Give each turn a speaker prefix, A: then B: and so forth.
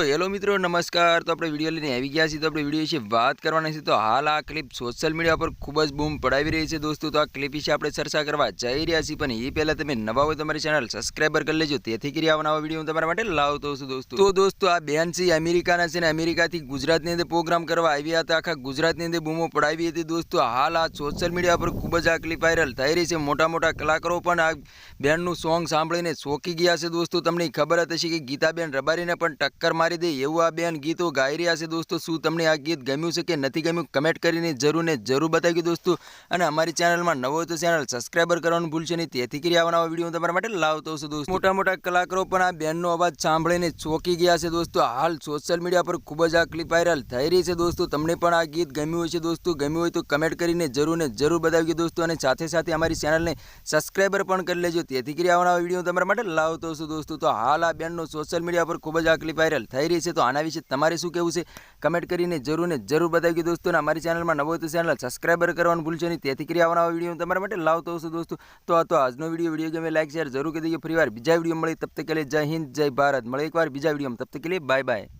A: તો હેલો મિત્રો, નમસ્કાર. તો આપણે વીડિયો લઈને આવી ગયા છીએ. તો આપણે વીડિયો વિશે વાત કરવાની છે તો હાલ આ ક્લિપ સોશિયલ મીડિયા પર ખૂબ જ બૂમ પડાવી રહી છે દોસ્તો. તો આ ક્લિપ વિશે આપણે ચર્ચા કરવા જઈ રહ્યા છીએ. પણ એ પહેલાં તમે નવા હોય તમારી ચેનલ સબસ્ક્રાઈબર કરી લેજો. તેથી કરી આવા નવા વીડિયો હું તમારા માટે લાવતો છું દોસ્તો. તો દોસ્તો, આ બેન છે અમેરિકાના છે ને અમેરિકાથી ગુજરાતની અંદર પ્રોગ્રામ કરવા આવ્યા હતા. આખા ગુજરાતની અંદર બૂમો પડાવી હતી દોસ્તો. હાલ આ સોશિયલ મીડિયા પર ખૂબ જ આ ક્લિપ વાયરલ થઈ રહી છે. મોટા મોટા કલાકારો પણ આ બેનનું સોંગ સાંભળીને ચોંકી ગયા છે દોસ્તો. તમને ખબર હતી કે ગીતાબેન રબારીને પણ ટક્કર મારી દે એવું આ બેન ગીતો ગાઈ રહ્યા છે દોસ્તો. શું તમને આ ગીત ગમ્યું છે કે નથી ગમ્યું? કમેન્ટ કરીને જરૂર ને જરૂર બતાવી દોસ્તો. અને અમારી ચેનલમાં નવો તો ચેનલ સબસ્ક્રાઈબર કરવાનું ભૂલશે નહીં. તેથી કરી આવવાના વીડિયો તમારા માટે લાવતો છું દોસ્તો. મોટા મોટા કલાકારો પણ આ બેનનો અવાજ સાંભળીને ચોંકી ગયા છે દોસ્તો. હાલ સોશિયલ મીડિયા પર ખૂબ જ આ ક્લિપ વાયરલ થઈ રહી છે દોસ્તો. તમને પણ આ ગીત ગમ્યું હોય છે દોસ્તો. ગમ્યું હોય તો કમેન્ટ કરીને જરૂર ને જરૂર બતાવ્યું દોસ્તો. અને સાથે સાથે અમારી ચેનલને સબસ્ક્રાઈબર પણ કરી લેજો. તેથી કરી આવવાના વીડિયો તમારા માટે લાવતો છું દોસ્તો. તો હાલ આ બેનનો સોશિયલ મીડિયા પર ખૂબ જ આ ક્લિપ વાયરલ થઈ રહી છે, તો આના વિશે તમારે શું કહેવું છે? કમેન્ટ કરીને જરૂર ને જરૂર બતાવી દોસ્તો અમારી ચેનલમાં નવો તો ચેનલ સબસ્ક્રાઈબર કરવાનું ભૂલશો નહીં. તેથી કરી આવવાના વીડિયો તમારા માટે લાવતો હશે દોસ્તો. તો આ તો આજનો વીડિયો વીડિયો ગમે લાઈક શેર જરૂર કરી દઈએ ફરી વાર બીજા વીડિયો મળે. તબ તક જય હિન્દ, જય ભારત. મળે એકવાર બીજા વિડીયોમાં તબ તક બાય બાય